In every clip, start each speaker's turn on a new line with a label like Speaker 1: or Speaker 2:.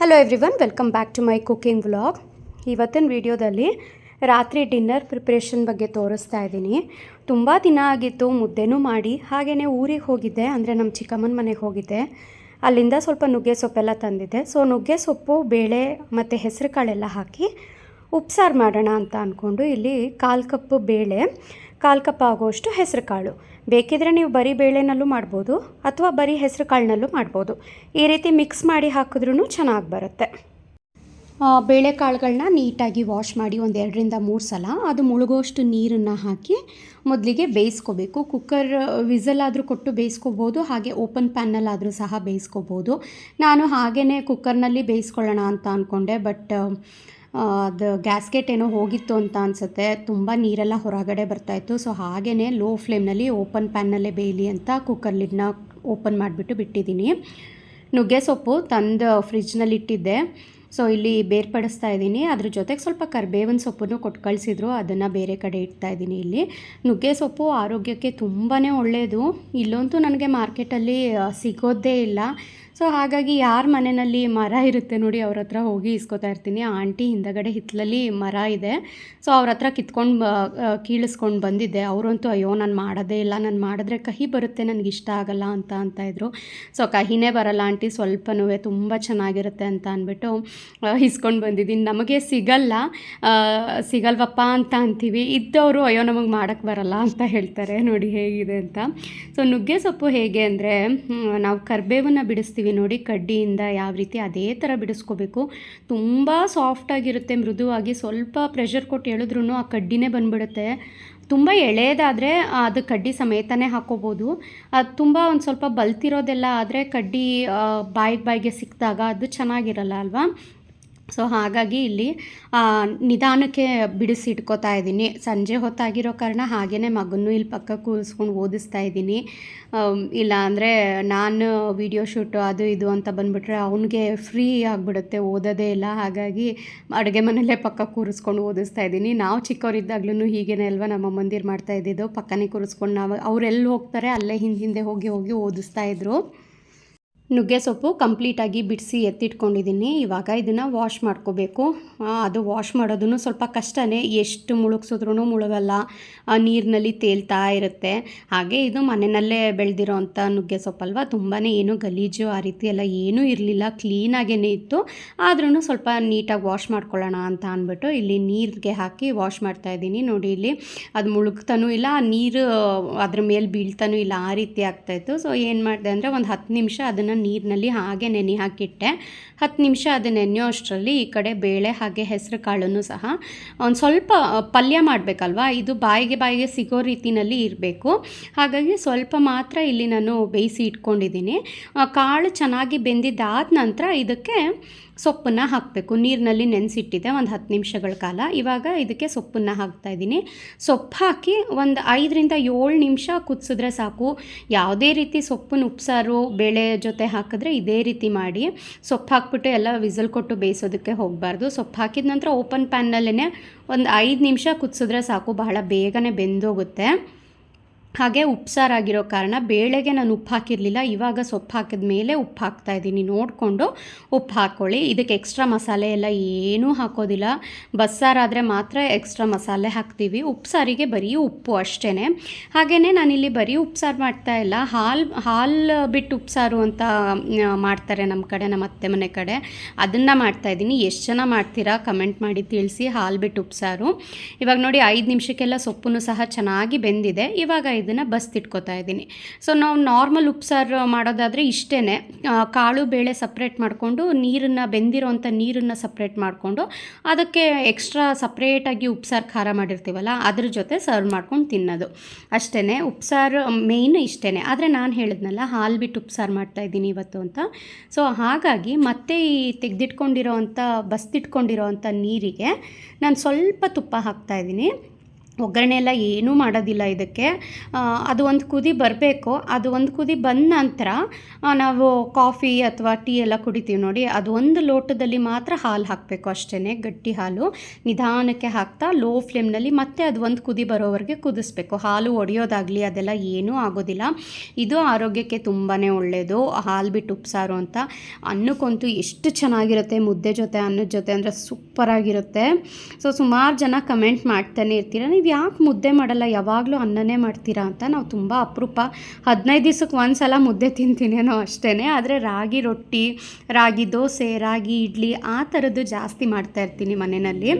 Speaker 1: Hello everyone welcome back to my cooking vlog ಇವತ್ತಿನ ವಿಡಿಯೋದಲ್ಲಿ ರಾತ್ರಿ ಡಿನ್ನರ್ ಪ್ರಿಪ್ರೇಷನ್ ಬಗ್ಗೆ ತೋರಿಸ್ತಾ ಇದ್ದೀನಿ. ತುಂಬ ದಿನ ಆಗಿತ್ತು, ಮುದ್ದೆನೂ ಮಾಡಿ ಹಾಗೆಯೇ ಊರಿಗೆ ಹೋಗಿದ್ದೆ, ಅಂದರೆ ನಮ್ಮ ಚಿಕ್ಕಮ್ಮನ ಮನೆಗೆ ಹೋಗಿದ್ದೆ. ಅಲ್ಲಿಂದ ಸ್ವಲ್ಪ ನುಗ್ಗೆ ಸೊಪ್ಪೆಲ್ಲ ತಂದಿದ್ದೆ. ಸೊ ನುಗ್ಗೆ ಸೊಪ್ಪು, ಬೇಳೆ ಮತ್ತು ಹೆಸರು ಕಾಳೆಲ್ಲ ಹಾಕಿ ಉಪ್ಸಾರು ಮಾಡೋಣ ಅಂತ ಅಂದ್ಕೊಂಡು ಇಲ್ಲಿ ಕಾಲು ಕಪ್ಪು ಬೇಳೆ ಕಾಲು ಕಪ್ ಆಗೋಷ್ಟು ಹೆಸರು ಕಾಳು ಬೇಕಿದ್ರೆ ನೀವು ಬರೀ ಬೇಳೆನಲ್ಲೂ ಮಾಡ್ಬೋದು ಅಥವಾ ಬರೀ ಹೆಸರು ಕಾಳಿನಲ್ಲೂ ಮಾಡ್ಬೋದು. ಈ ರೀತಿ ಮಿಕ್ಸ್ ಮಾಡಿ ಹಾಕಿದ್ರೂ ಚೆನ್ನಾಗಿ ಬರುತ್ತೆ. ಬೇಳೆಕಾಳುಗಳನ್ನ ನೀಟಾಗಿ ವಾಶ್ ಮಾಡಿ ಒಂದು ಎರಡರಿಂದ ಮೂರು ಸಲ ಅದು ಮುಳುಗೋಷ್ಟು ನೀರನ್ನು ಹಾಕಿ ಮೊದಲಿಗೆ ಬೇಯಿಸ್ಕೋಬೇಕು. ಕುಕ್ಕರ್ ವಿಸಲ್ ಕೊಟ್ಟು ಬೇಯಿಸ್ಕೋಬೋದು, ಹಾಗೆ ಓಪನ್ ಪ್ಯಾನ್ನಲ್ಲಾದರೂ ಸಹ ಬೇಯಿಸ್ಕೋಬೋದು. ನಾನು ಹಾಗೇ ಕುಕ್ಕರ್ನಲ್ಲಿ ಬೇಯಿಸ್ಕೊಳ್ಳೋಣ ಅಂತ ಅಂದ್ಕೊಂಡೆ ಬಟ್ ಅದು ಗ್ಯಾಸ್ಕೆಟ್ ಏನೋ ಹೋಗಿತ್ತು ಅಂತ ಅನಿಸುತ್ತೆ. ತುಂಬ ನೀರೆಲ್ಲ ಹೊರಗಡೆ ಬರ್ತಾಯಿತ್ತು ಸೊ ಹಾಗೇ ಲೋ ಫ್ಲೇಮ್ನಲ್ಲಿ ಓಪನ್ ಪ್ಯಾನ್ನಲ್ಲೇ ಬೇಯಲಿ ಅಂತ ಕುಕ್ಕರ್ ಲಿಡ್ನ ಓಪನ್ ಮಾಡಿಬಿಟ್ಟು ಬಿಟ್ಟಿದ್ದೀನಿ. ನುಗ್ಗೆ ಸೊಪ್ಪು ತಂದು ಫ್ರಿಜ್ನಲ್ಲಿ ಇಟ್ಟಿದ್ದೆ. ಸೊ ಇಲ್ಲಿ ಬೇರ್ಪಡಿಸ್ತಾ ಇದ್ದೀನಿ. ಅದ್ರ ಜೊತೆಗೆ ಸ್ವಲ್ಪ ಕರಿಬೇವಿನ ಸೊಪ್ಪನ್ನು ಕೊಟ್ಟು ಕಳಿಸಿದ್ರು. ಅದನ್ನು ಬೇರೆ ಕಡೆ ಇಡ್ತಾ ಇದ್ದೀನಿ ಇಲ್ಲಿ. ನುಗ್ಗೆ ಸೊಪ್ಪು ಆರೋಗ್ಯಕ್ಕೆ ತುಂಬಾ ಒಳ್ಳೆಯದು ಇಲ್ಲಂತೂ ನನಗೆ ಮಾರ್ಕೆಟಲ್ಲಿ ಸಿಗೋದೇ ಇಲ್ಲ. ಸೊ ಹಾಗಾಗಿ ಯಾರ ಮನೆಯಲ್ಲಿ ಮರ ಇರುತ್ತೆ ನೋಡಿ ಅವ್ರ ಹತ್ರ ಹೋಗಿ ಇಸ್ಕೊತಾ ಇರ್ತೀನಿ. ಆಂಟಿ ಹಿಂದಗಡೆ ಹಿತ್ತಲಲ್ಲಿ ಮರ ಇದೆ. ಸೊ ಅವ್ರ ಹತ್ರ ಕಿತ್ಕೊಂಡು ಕೀಳಿಸ್ಕೊಂಡು ಬಂದಿದ್ದೆ. ಅವರಂತೂ ಅಯ್ಯೋ ನಾನು ಮಾಡೋದೇ ಇಲ್ಲ. ನಾನು ಮಾಡಿದ್ರೆ ಕಹಿ ಬರುತ್ತೆ, ನನಗೆ ಇಷ್ಟ ಆಗಲ್ಲ ಅಂತ ಅಂತ ಇದ್ರು. ಸೊ ಕಹಿನೇ ಬರಲ್ಲ ಆಂಟಿ, ಸ್ವಲ್ಪನೂ ತುಂಬ ಚೆನ್ನಾಗಿರುತ್ತೆ ಅಂತ ಅಂದ್ಬಿಟ್ಟು ಇಸ್ಕೊಂಡು ಬಂದಿದ್ದೀನಿ. ನಮಗೆ ಸಿಗಲ್ಲ ಸಿಗಲ್ವಪ್ಪ ಅಂತ ಅಂತೀವಿ. ಇದ್ದವರು ಅಯ್ಯೋ ನಮಗೆ ಮಾಡೋಕ್ಕೆ ಬರಲ್ಲ ಅಂತ ಹೇಳ್ತಾರೆ. ನೋಡಿ ಹೇಗಿದೆ ಅಂತ. ಸೊ ನುಗ್ಗೆ ಸೊಪ್ಪು ಹೇಗೆ ಅಂದರೆ ನಾವು ಕರ್ಬೇವನ್ನು ಬಿಡಿಸ್ತೀವಿ. ನೋಡಿ ಕಡ್ಡಿಯಿಂದ ಯಾವ ರೀತಿ ಅದೇ ಥರ ಬಿಡಿಸ್ಕೋಬೇಕು. ತುಂಬ ಸಾಫ್ಟಾಗಿರುತ್ತೆ ಮೃದುವಾಗಿ ಸ್ವಲ್ಪ ಪ್ರೆಷರ್ ಕೊಟ್ಟು ಹೇಳಿದ್ರೂ ಆ ಕಡ್ಡಿನೇ ಬಂದುಬಿಡುತ್ತೆ. ತುಂಬ ಎಳೆಯದಾದರೆ ಅದು ಕಡ್ಡಿ ಸಮೇತನೇ ಹಾಕೋಬೋದು. ಅದು ತುಂಬ ಒಂದು ಸ್ವಲ್ಪ ಬಲ್ತಿರೋದೆಲ್ಲ ಆದರೆ ಕಡ್ಡಿ ಬಾಯಿಗೆ ಬಾಯಿಗೆ ಸಿಕ್ಕಿದಾಗ ಅದು ಚೆನ್ನಾಗಿರಲ್ಲ ಅಲ್ವಾ? ಸೊ ಹಾಗಾಗಿ ಇಲ್ಲಿ ನಿಧಾನಕ್ಕೆ ಬಿಡಿಸಿ ಇಟ್ಕೋತಾ ಇದ್ದೀನಿ. ಸಂಜೆ ಹೊತ್ತಾಗಿರೋ ಕಾರಣ ಹಾಗೇ ಮಗನ್ನೂ ಇಲ್ಲಿ ಪಕ್ಕ ಕೂರಿಸ್ಕೊಂಡು ಓದಿಸ್ತಾ ಇದ್ದೀನಿ. ಇಲ್ಲ ಅಂದರೆ ನಾನು ವಿಡಿಯೋ ಶೂಟು ಅದು ಇದು ಅಂತ ಬಂದುಬಿಟ್ರೆ ಅವನಿಗೆ ಫ್ರೀ ಆಗಿಬಿಡುತ್ತೆ ಓದೋದೇ ಇಲ್ಲ. ಹಾಗಾಗಿ ಅಡುಗೆ ಮನೆಯಲ್ಲೇ ಪಕ್ಕ ಕೂರಿಸ್ಕೊಂಡು ಓದಿಸ್ತಾ ಇದ್ದೀನಿ. ನಾವು ಚಿಕ್ಕವರಿದ್ದಾಗ್ಲೂ ಹೀಗೇನೆ ಅಲ್ವಾ? ನಮ್ಮ ಮಂದಿರು ಮಾಡ್ತಾ ಇದ್ದಿದ್ದು. ಪಕ್ಕನೇ ಕೂರಿಸ್ಕೊಂಡು ನಾವು, ಅವರೆಲ್ಲಿ ಹೋಗ್ತಾರೆ ಅಲ್ಲೇ ಹಿಂದೆ ಹಿಂದೆ ಹೋಗಿ ಹೋಗಿ ಓದಿಸ್ತಾ ಇದ್ರು. ನುಗ್ಗೆ ಸೊಪ್ಪು ಕಂಪ್ಲೀಟಾಗಿ ಬಿಡಿಸಿ ಎತ್ತಿಟ್ಕೊಂಡಿದ್ದೀನಿ. ಇವಾಗ ಇದನ್ನು ವಾಶ್ ಮಾಡ್ಕೋಬೇಕು. ಅದು ವಾಶ್ ಮಾಡೋದನ್ನು ಸ್ವಲ್ಪ ಕಷ್ಟನೇ. ಎಷ್ಟು ಮುಳುಗ್ಸಿದ್ರೂ ಮುಳುಗಲ್ಲ. ನೀರಿನಲ್ಲಿ ತೇಲ್ತಾ ಇರುತ್ತೆ. ಹಾಗೆ ಇದು ಮನೆಯಲ್ಲೇ ಬೆಳೆದಿರೋ ಅಂಥ ನುಗ್ಗೆ ಸೊಪ್ಪಲ್ವ ತುಂಬಾ ಏನು ಗಲೀಜು ಆ ರೀತಿ ಎಲ್ಲ ಏನೂ ಇರಲಿಲ್ಲ. ಕ್ಲೀನಾಗೇ ಇತ್ತು. ಆದ್ರೂ ಸ್ವಲ್ಪ ನೀಟಾಗಿ ವಾಶ್ ಮಾಡ್ಕೊಳ್ಳೋಣ ಅಂತ ಅಂದ್ಬಿಟ್ಟು ಇಲ್ಲಿ ನೀರಿಗೆ ಹಾಕಿ ವಾಶ್ ಮಾಡ್ತಾ ಇದ್ದೀನಿ. ನೋಡಿ ಇಲ್ಲಿ ಅದು ಮುಳುಗ್ತಾನೂ ಇಲ್ಲ. ನೀರು ಅದ್ರ ಮೇಲೆ ಬೀಳ್ತಾನೂ ಇಲ್ಲ. ಆ ರೀತಿ ಆಗ್ತಾಯಿತ್ತು ಸೊ ಏನು ಮಾಡಿದೆ ಅಂದರೆ ಒಂದು ಹತ್ತು ನಿಮಿಷ ಅದನ್ನು ನೀರಿನಲ್ಲಿ ಹಾಗೆ ನೆನೆ ಹಾಕಿಟ್ಟೆ. ಹತ್ತು ನಿಮಿಷ ಅದು ನೆನೆಯೋ ಅಷ್ಟರಲ್ಲಿ ಈ ಕಡೆ ಬೇಳೆ ಹಾಗೆ ಹೆಸರು ಕಾಳನ್ನು ಸಹ ಒಂದು ಸ್ವಲ್ಪ ಪಲ್ಯ ಮಾಡಬೇಕಲ್ವಾ? ಇದು ಬಾಯಿಗೆ ಬಾಯಿಗೆ ಸಿಗೋ ರೀತಿಯಲ್ಲಿ ಇರಬೇಕು. ಹಾಗಾಗಿ ಸ್ವಲ್ಪ ಮಾತ್ರ ಇಲ್ಲಿ ನಾನು ಬೇಯಿಸಿ ಇಟ್ಕೊಂಡಿದ್ದೀನಿ. ಕಾಳು ಚೆನ್ನಾಗಿ ಬೆಂದಿದ್ದಾದ ನಂತರ ಇದಕ್ಕೆ ಸೊಪ್ಪನ್ನು ಹಾಕಬೇಕು. ನೀರಿನಲ್ಲಿ ನೆನೆಸಿಟ್ಟಿದೆ ಒಂದು ಹತ್ತು ನಿಮಿಷಗಳ ಕಾಲ. ಇವಾಗ ಇದಕ್ಕೆ ಸೊಪ್ಪನ್ನು ಹಾಕ್ತಾ ಇದ್ದೀನಿ. ಸೊಪ್ಪು ಹಾಕಿ ಒಂದು ಐದರಿಂದ ಏಳು ನಿಮಿಷ ಕುದಿಸಿದ್ರೆ ಸಾಕು. ಯಾವುದೇ ರೀತಿ ಸೊಪ್ಪನ್ನು ಉಪ್ಸಾರು, ಬೇಳೆ ಜೊತೆ ಹಾಕಿದ್ರೆ ಇದೇ ರೀತಿ ಮಾಡಿ. ಸೊಪ್ಪು ಹಾಕ್ಬಿಟ್ಟು ಎಲ್ಲ ವಿಸಲ್ ಕೊಟ್ಟು ಬೇಯಿಸೋದಕ್ಕೆ ಹೋಗಬಾರ್ದು. ಸೊಪ್ಪು ಹಾಕಿದ ನಂತರ ಓಪನ್ ಪ್ಯಾನ್ನಲ್ಲೇ ಒಂದು ಐದು ನಿಮಿಷ ಕುದಿಸಿದ್ರೆ ಸಾಕು. ಬಹಳ ಬೇಗನೆ ಬೆಂದೋಗುತ್ತೆ. ಹಾಗೆ ಉಪ್ಸಾರಾಗಿರೋ ಕಾರಣ ಬೇಳೆಗೆ ನಾನು ಉಪ್ಪು ಹಾಕಿರಲಿಲ್ಲ, ಇವಾಗ ಸೊಪ್ಪು ಹಾಕಿದ ಮೇಲೆ ಉಪ್ಪು ಹಾಕ್ತಾ ಇದ್ದೀನಿ. ನೋಡಿಕೊಂಡು ಉಪ್ಪು ಹಾಕ್ಕೊಳ್ಳಿ ಇದಕ್ಕೆ ಎಕ್ಸ್ಟ್ರಾ ಮಸಾಲೆ ಎಲ್ಲ ಏನೂ ಹಾಕೋದಿಲ್ಲ. ಬಸ್ಸಾರಾದರೆ ಮಾತ್ರ ಎಕ್ಸ್ಟ್ರಾ ಮಸಾಲೆ ಹಾಕ್ತೀವಿ. ಉಪ್ಸಾರಿಗೆ ಬರೀ ಉಪ್ಪು ಅಷ್ಟೇ ಹಾಗೆಯೇ ನಾನಿಲ್ಲಿ ಬರೀ ಉಪ್ಸಾರು ಮಾಡ್ತಾ ಇಲ್ಲ. ಹಾಲು ಹಾಲು ಬಿಟ್ಟು ಉಪ್ಸಾರು ಅಂತ ಮಾಡ್ತಾರೆ ನಮ್ಮ ಕಡೆ, ನಮ್ಮ ಅತ್ತೆ ಮನೆ ಕಡೆ. ಅದನ್ನು ಮಾಡ್ತಾ ಇದ್ದೀನಿ. ಎಷ್ಟು ಜನ ಮಾಡ್ತೀರಾ ಕಮೆಂಟ್ ಮಾಡಿ ತಿಳಿಸಿ. ಹಾಲು ಬಿಟ್ಟು ಉಪ್ಸಾರು. ಇವಾಗ ನೋಡಿ ಐದು ನಿಮಿಷಕ್ಕೆಲ್ಲ ಸೊಪ್ಪು ಸಹ ಚೆನ್ನಾಗಿ ಬೆಂದಿದೆ. ಇವಾಗ ಇದನ್ನು ಬಸ್ತಿಟ್ಕೋತಾ ಇದ್ದೀನಿ. ಸೊ ನಾವು ನಾರ್ಮಲ್ ಉಪ್ಸಾರು ಮಾಡೋದಾದರೆ ಇಷ್ಟೇ ಕಾಳು, ಬೇಳೆ ಸಪ್ರೇಟ್ ಮಾಡಿಕೊಂಡು ನೀರನ್ನು, ಬೆಂದಿರೋಂಥ ನೀರನ್ನು ಸಪ್ರೇಟ್ ಮಾಡಿಕೊಂಡು ಅದಕ್ಕೆ ಎಕ್ಸ್ಟ್ರಾ ಸಪ್ರೇಟಾಗಿ ಉಪ್ಸಾರು ಖಾರ ಮಾಡಿರ್ತೀವಲ್ಲ, ಅದ್ರ ಜೊತೆ ಸರ್ವ್ ಮಾಡ್ಕೊಂಡು ತಿನ್ನೋದು. ಅಷ್ಟೇ ಉಪ್ಸಾರು ಮೇಯ್ನ್ ಇಷ್ಟೇ ಆದರೆ ನಾನು ಹೇಳಿದ್ನಲ್ಲ, ಹಾಲು ಬಿಟ್ಟು ಉಪ್ಸಾರು ಮಾಡ್ತಾ ಇದ್ದೀನಿ ಇವತ್ತು ಅಂತ. ಸೊ ಹಾಗಾಗಿ ಮತ್ತೆ ಈ ತೆಗೆದಿಟ್ಕೊಂಡಿರೋ ಅಂಥ ಬಸ್ತಿಟ್ಕೊಂಡಿರೋ ಅಂಥ ನೀರಿಗೆ ನಾನು ಸ್ವಲ್ಪ ತುಪ್ಪ ಹಾಕ್ತಾ ಇದ್ದೀನಿ. ಒಗ್ಗರಣೆ ಎಲ್ಲ ಏನೂ ಮಾಡೋದಿಲ್ಲ ಇದಕ್ಕೆ. ಅದು ಒಂದು ಕುದಿ ಬರಬೇಕು. ಅದು ಒಂದು ಕುದಿ ಬಂದ ನಂತರ ನಾವು ಕಾಫಿ ಅಥವಾ ಟೀ ಎಲ್ಲ ಕುಡಿತೀವಿ ನೋಡಿ. ಅದು ಒಂದು ಲೋಟದಲ್ಲಿ ಮಾತ್ರ ಹಾಲು ಹಾಕಬೇಕು ಅಷ್ಟೇ ಗಟ್ಟಿ ಹಾಲು. ನಿಧಾನಕ್ಕೆ ಹಾಕ್ತಾ ಲೋ ಫ್ಲೇಮ್ನಲ್ಲಿ ಮತ್ತೆ ಅದು ಒಂದು ಕುದಿ ಬರೋವರೆಗೆ ಕುದಿಸ್ಬೇಕು. ಹಾಲು ಒಡೆಯೋದಾಗಲಿ ಅದೆಲ್ಲ ಏನೂ ಆಗೋದಿಲ್ಲ. ಇದು ಆರೋಗ್ಯಕ್ಕೆ ತುಂಬಾ ಒಳ್ಳೆಯದು ಹಾಲು ಬಿಟ್ಟು ಉಪ್ಸಾರು ಅಂತ ಅನ್ನಕ್ಕಂತೂ ಎಷ್ಟು ಚೆನ್ನಾಗಿರುತ್ತೆ ಮುದ್ದೆ ಜೊತೆ ಅನ್ನದ ಜೊತೆ ಅಂದರೆ ಸೂಪರಾಗಿರುತ್ತೆ. ಸೊ ಸುಮಾರು ಜನ ಕಮೆಂಟ್ ಮಾಡ್ತಾನೆ ಇರ್ತೀರ, ನೀವು ಯಾಕೆ ಮುದ್ದೆ ಮಾಡಲ್ಲ? ಯಾವಾಗಲೂ ಅನ್ನನೇ ಮಾಡ್ತೀರಾ ಅಂತ ನಾವು ತುಂಬ ಅಪರೂಪ. ಹದಿನೈದು ದಿವ್ಸಕ್ಕೆ ಒಂದು ಸಲ ಮುದ್ದೆ ತಿಂತೀನೇನೋ ಅಷ್ಟೇ ಆದರೆ ರಾಗಿ ರೊಟ್ಟಿ, ರಾಗಿ ದೋಸೆ, ರಾಗಿ ಇಡ್ಲಿ ಆ ಥರದ್ದು ಜಾಸ್ತಿ ಮಾಡ್ತಾ ಇರ್ತೀನಿ ಮನೆಯಲ್ಲಿ.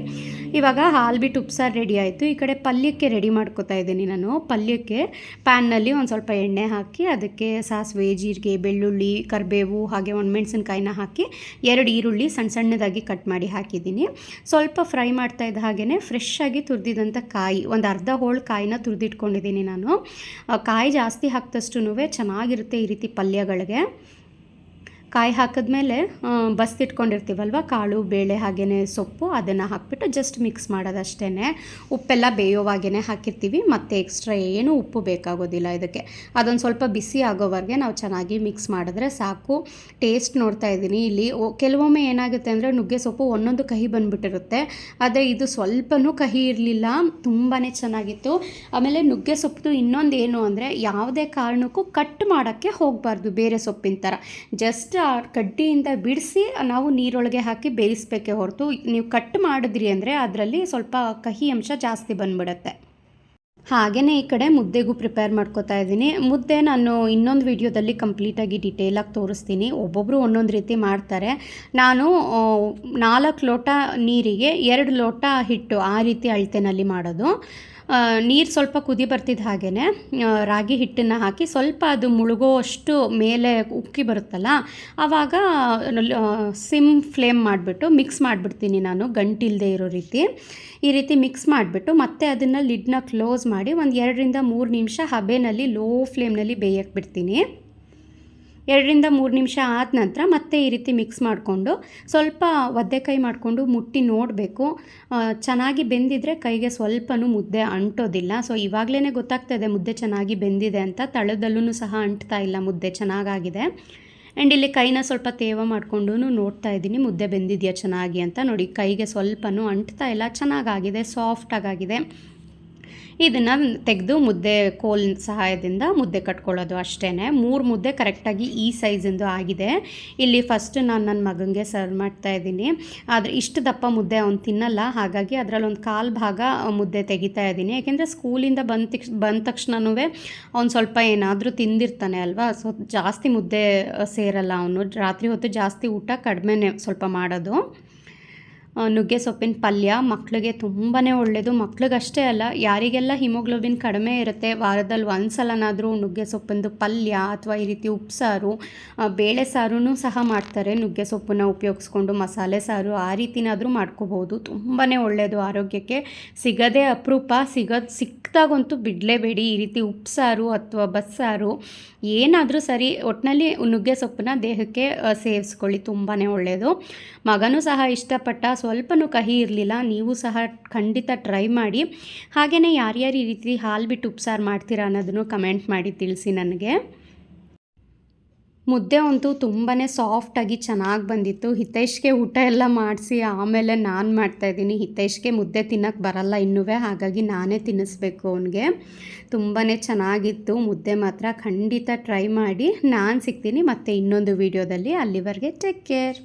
Speaker 1: ಇವಾಗ ಹಾಲು ಬಿಟ್ಟು ಉಪ್ಸಾರು ರೆಡಿ ಆಯಿತು. ಈ ಕಡೆ ಪಲ್ಯಕ್ಕೆ ರೆಡಿ ಮಾಡ್ಕೋತಾ ಇದ್ದೀನಿ ನಾನು. ಪಲ್ಯಕ್ಕೆ ಪ್ಯಾನ್ನಲ್ಲಿ ಒಂದು ಸ್ವಲ್ಪ ಎಣ್ಣೆ ಹಾಕಿ, ಅದಕ್ಕೆ ಸಾಸಿವೆ, ಜೀರಿಗೆ, ಬೆಳ್ಳುಳ್ಳಿ, ಕರಿಬೇವು, ಹಾಗೆ ಒಣಮೆಣಸಿನ್ಕಾಯಿನ ಹಾಕಿ, ಎರಡು ಈರುಳ್ಳಿ ಸಣ್ಣ ಸಣ್ಣದಾಗಿ ಕಟ್ ಮಾಡಿ ಹಾಕಿದ್ದೀನಿ. ಸ್ವಲ್ಪ ಫ್ರೈ ಮಾಡ್ತಾ ಇದ್ದ ಹಾಗೆಯೇ ಫ್ರೆಶ್ ಆಗಿ ತುರಿದಿದಂಥ ಕಾಯಿ ಒಂದು ಅರ್ಧ ಹೋಳು ಕಾಯಿನ ತುರಿದಿಟ್ಕೊಂಡಿದ್ದೀನಿ ನಾನು. ಕಾಯಿ ಜಾಸ್ತಿ ಹಾಕ್ದಷ್ಟು ಚೆನ್ನಾಗಿರುತ್ತೆ ಈ ರೀತಿ ಪಲ್ಯಗಳಿಗೆ. ಕಾಯಿ ಹಾಕಿದ್ಮೇಲೆ ಬಸ್ದಿಟ್ಕೊಂಡಿರ್ತೀವಲ್ವ ಕಾಳು, ಬೇಳೆ ಹಾಗೆಯೇ ಸೊಪ್ಪು ಅದನ್ನು ಹಾಕ್ಬಿಟ್ಟು ಜಸ್ಟ್ ಮಿಕ್ಸ್ ಮಾಡೋದಷ್ಟೇ ಉಪ್ಪೆಲ್ಲ ಬೇಯೋವಾಗೇ ಹಾಕಿರ್ತೀವಿ, ಮತ್ತು ಎಕ್ಸ್ಟ್ರಾ ಏನು ಉಪ್ಪು ಬೇಕಾಗೋದಿಲ್ಲ ಇದಕ್ಕೆ. ಅದೊಂದು ಸ್ವಲ್ಪ ಬಿಸಿ ಆಗೋವರೆಗೆ ನಾವು ಚೆನ್ನಾಗಿ ಮಿಕ್ಸ್ ಮಾಡಿದ್ರೆ ಸಾಕು. ಟೇಸ್ಟ್ ನೋಡ್ತಾ ಇದ್ದೀನಿ. ಇಲ್ಲಿ ಕೆಲವೊಮ್ಮೆ ಏನಾಗುತ್ತೆ ಅಂದರೆ ನುಗ್ಗೆ ಸೊಪ್ಪು ಒಂದೊಂದು ಕಹಿ ಬಂದುಬಿಟ್ಟಿರುತ್ತೆ. ಆದರೆ ಇದು ಸ್ವಲ್ಪನೂ ಕಹಿ ಇರಲಿಲ್ಲ ತುಂಬಾ ಚೆನ್ನಾಗಿತ್ತು. ಆಮೇಲೆ ನುಗ್ಗೆ ಸೊಪ್ಪು ಇನ್ನೊಂದು ಏನು ಅಂದರೆ ಯಾವುದೇ ಕಾರಣಕ್ಕೂ ಕಟ್ ಮಾಡೋಕ್ಕೆ ಹೋಗಬಾರ್ದು, ಬೇರೆ ಸೊಪ್ಪಿನ ಥರ ಜಸ್ಟ್ ಕಡ್ಡಿಯಿಂದ ಬಿಡಿಸಿ ನಾವು ನೀರೊಳಗೆ ಹಾಕಿ ಬೇಯಿಸ್ಬೇಕೇ ಹೊರತು ನೀವು ಕಟ್ ಮಾಡಿದ್ರಿ ಅಂದರೆ ಅದರಲ್ಲಿ ಸ್ವಲ್ಪ ಕಹಿ ಅಂಶ ಜಾಸ್ತಿ ಬಂದ್ಬಿಡುತ್ತೆ. ಹಾಗೆಯೇ ಈ ಕಡೆ ಮುದ್ದೆಗೂ ಪ್ರಿಪೇರ್ ಮಾಡ್ಕೋತಾ ಇದ್ದೀನಿ. ಮುದ್ದೆ ನಾನು ಇನ್ನೊಂದು ವಿಡಿಯೋದಲ್ಲಿ ಕಂಪ್ಲೀಟಾಗಿ ಡಿಟೇಲಾಗಿ ತೋರಿಸ್ತೀನಿ. ಒಬ್ಬೊಬ್ಬರು ಒಂದೊಂದು ರೀತಿ ಮಾಡ್ತಾರೆ. ನಾನು ನಾಲ್ಕು ಲೋಟ ನೀರಿಗೆ ಎರಡು ಲೋಟ ಹಿಟ್ಟು ಆ ರೀತಿ ಅಳತೆನಲ್ಲಿ ಮಾಡೋದು. ನೀರು ಸ್ವಲ್ಪ ಕುದಿ ಬರ್ತಿದ್ದ ಹಾಗೇ ರಾಗಿ ಹಿಟ್ಟನ್ನು ಹಾಕಿ ಸ್ವಲ್ಪ ಅದು ಮುಳುಗೋ ಅಷ್ಟು ಮೇಲೆ ಉಕ್ಕಿ ಬರುತ್ತಲ್ಲ ಆವಾಗ ಸಿಮ್ ಫ್ಲೇಮ್ ಮಾಡಿಬಿಟ್ಟು ಮಿಕ್ಸ್ ಮಾಡಿಬಿಡ್ತೀನಿ ನಾನು ಗಂಟಿಲ್ಲದೆ ಇರೋ ರೀತಿ. ಈ ರೀತಿ ಮಿಕ್ಸ್ ಮಾಡಿಬಿಟ್ಟು ಮತ್ತೆ ಅದನ್ನು ಲಿಡ್ನ ಕ್ಲೋಸ್ ಮಾಡಿ ಒಂದು ಎರಡರಿಂದ ಮೂರು ನಿಮಿಷ ಹಬೆನಲ್ಲಿ ಲೋ ಫ್ಲೇಮ್ನಲ್ಲಿ ಬೇಯಕ್ಕೆ ಬಿಡ್ತೀನಿ. ಎರಡರಿಂದ ಮೂರು ನಿಮಿಷ ಆದ ನಂತರ ಮತ್ತೆ ಈ ರೀತಿ ಮಿಕ್ಸ್ ಮಾಡಿಕೊಂಡು ಸ್ವಲ್ಪ ಒದ್ದೆಕಾಯಿ ಮಾಡಿಕೊಂಡು ಮುಟ್ಟಿ ನೋಡಬೇಕು. ಚೆನ್ನಾಗಿ ಬೆಂದಿದ್ರೆ ಕೈಗೆ ಸ್ವಲ್ಪನೂ ಮುದ್ದೆ ಅಂಟೋದಿಲ್ಲ. ಸೊ ಇವಾಗಲೇ ಗೊತ್ತಾಗ್ತದೆ ಮುದ್ದೆ ಚೆನ್ನಾಗಿ ಬೆಂದಿದೆ ಅಂತ. ತಳದಲ್ಲೂ ಸಹ ಅಂಟ್ತಾ ಇಲ್ಲ ಮುದ್ದೆ, ಚೆನ್ನಾಗಾಗಿದೆ. ಆ್ಯಂಡ್ ಇಲ್ಲಿ ಕೈನ ಸ್ವಲ್ಪ ತೇವ ಮಾಡಿಕೊಂಡು ನೋಡ್ತಾ ಇದ್ದೀನಿ. ಮುದ್ದೆ ಬೆಂದಿದೆಯಾ ಚೆನ್ನಾಗಿ ಅಂತ. ನೋಡಿ, ಕೈಗೆ ಸ್ವಲ್ಪನೂ ಅಂಟ್ತಾ ಇಲ್ಲ. ಚೆನ್ನಾಗಾಗಿದೆ ಸಾಫ್ಟಾಗಾಗಿದೆ ಇದನ್ನು ತೆಗೆದು ಮುದ್ದೆ ಕೋಲ್ ಸಹಾಯದಿಂದ ಮುದ್ದೆ ಕಟ್ಕೊಳ್ಳೋದು ಅಷ್ಟೇ ಮೂರು ಮುದ್ದೆ ಕರೆಕ್ಟಾಗಿ ಈ ಸೈಜಿಂದು ಆಗಿದೆ. ಇಲ್ಲಿ ಫಸ್ಟ್ ನಾನು ನನ್ನ ಮಗನಿಗೆ ಸರ್ವ್ ಮಾಡ್ತಾ ಇದ್ದೀನಿ. ಆದರೆ ಇಷ್ಟು ದಪ್ಪ ಮುದ್ದೆ ಅವ್ನು ತಿನ್ನಲ್ಲ. ಹಾಗಾಗಿ ಅದರಲ್ಲಿ ಒಂದು ಕಾಲು ಭಾಗ ಮುದ್ದೆ ತೆಗಿತಾ ಇದ್ದೀನಿ. ಯಾಕೆಂದರೆ ಸ್ಕೂಲಿಂದ ಬಂದ ಬಂದ ತಕ್ಷಣವೂ ಅವ್ನು ಸ್ವಲ್ಪ ಏನಾದರೂ ತಿಂದಿರ್ತಾನೆ ಅಲ್ವಾ? ಸೊ ಜಾಸ್ತಿ ಮುದ್ದೆ ಸೇರಲ್ಲ ಅವನು. ರಾತ್ರಿ ಹೊತ್ತು ಜಾಸ್ತಿ ಊಟ ಕಡಿಮೆನೇ ಸ್ವಲ್ಪ ಮಾಡೋದು. ನುಗ್ಗೆ ಸೊಪ್ಪಿನ ಪಲ್ಯ ಮಕ್ಕಳಿಗೆ ತುಂಬಾ ಒಳ್ಳೆಯದು ಮಕ್ಳಿಗಷ್ಟೇ ಅಲ್ಲ, ಯಾರಿಗೆಲ್ಲ ಹಿಮೋಗ್ಲೋಬಿನ್ ಕಡಿಮೆ ಇರುತ್ತೆ, ವಾರದಲ್ಲಿ ಒಂದು ಸಲನಾದರೂ ನುಗ್ಗೆ ಸೊಪ್ಪಿಂದು ಪಲ್ಯ ಅಥವಾ ಈ ರೀತಿ ಉಪ್ಸಾರು ಬೇಳೆ ಸಾರೂ ಸಹ ಮಾಡ್ತಾರೆ. ನುಗ್ಗೆ ಸೊಪ್ಪನ್ನ ಉಪಯೋಗಿಸ್ಕೊಂಡು ಮಸಾಲೆ ಸಾರು ಆ ರೀತಿನಾದರೂ ಮಾಡ್ಕೋಬೋದು. ತುಂಬಾ ಒಳ್ಳೆಯದು ಆರೋಗ್ಯಕ್ಕೆ. ಸಿಗದೇ ಅಪರೂಪ, ಸಿಗೋದು ಸಿಕ್ಕಿದಾಗಂತೂ ಬಿಡಲೇಬೇಡಿ. ಈ ರೀತಿ ಉಪ್ಸಾರು ಅಥವಾ ಬಸ್ಸಾರು ಏನಾದರೂ ಸರಿ ಒಟ್ಟಿನಲ್ಲಿ ನುಗ್ಗೆ ಸೊಪ್ಪನ್ನ ದೇಹಕ್ಕೆ ಸೇವ್ಸ್ಕೊಳ್ಳಿ ಸೇವಿಸ್ಕೊಳ್ಳಿ. ತುಂಬಾ ಒಳ್ಳೆಯದು ಮಗನೂ ಸಹ ಇಷ್ಟಪಟ್ಟ ಸ್ವಲ್ಪನೂ ಕಹಿ ಇರಲಿಲ್ಲ. ನೀವು ಸಹ ಖಂಡಿತ ಟ್ರೈ ಮಾಡಿ. ಹಾಗೆಯೇ ಯಾರ್ಯಾರು ಈ ರೀತಿ ಹಾಲು ಬಿಟ್ಟು ಉಪ್ಸಾರು ಮಾಡ್ತೀರಾ ಅನ್ನೋದನ್ನು ಕಮೆಂಟ್ ಮಾಡಿ ತಿಳಿಸಿ ನನಗೆ. ಮುದ್ದೆ ಅಂತೂ ತುಂಬಾ ಸಾಫ್ಟಾಗಿ ಚೆನ್ನಾಗಿ ಬಂದಿತ್ತು. ಹಿತೈಷ್ಗೆ ಊಟ ಎಲ್ಲ ಮಾಡಿಸಿ ಆಮೇಲೆ ನಾನು ಮಾಡ್ತಾಯಿದ್ದೀನಿ ಹಿತೈಷ್ಗೆ ಮುದ್ದೆ ತಿನ್ನೋಕ್ಕೆ ಬರಲ್ಲ ಇನ್ನೂ ಹಾಗಾಗಿ ನಾನೇ ತಿನ್ನಿಸ್ಬೇಕು ಅವನಿಗೆ. ತುಂಬಾ ಚೆನ್ನಾಗಿತ್ತು. ಮುದ್ದೆ ಮಾತ್ರ ಖಂಡಿತ ಟ್ರೈ ಮಾಡಿ. ನಾನು ಸಿಗ್ತೀನಿ ಮತ್ತೆ ಇನ್ನೊಂದು ವೀಡಿಯೋದಲ್ಲಿ ಅಲ್ಲಿವರೆಗೆ ಟೇಕ್ ಕೇರ್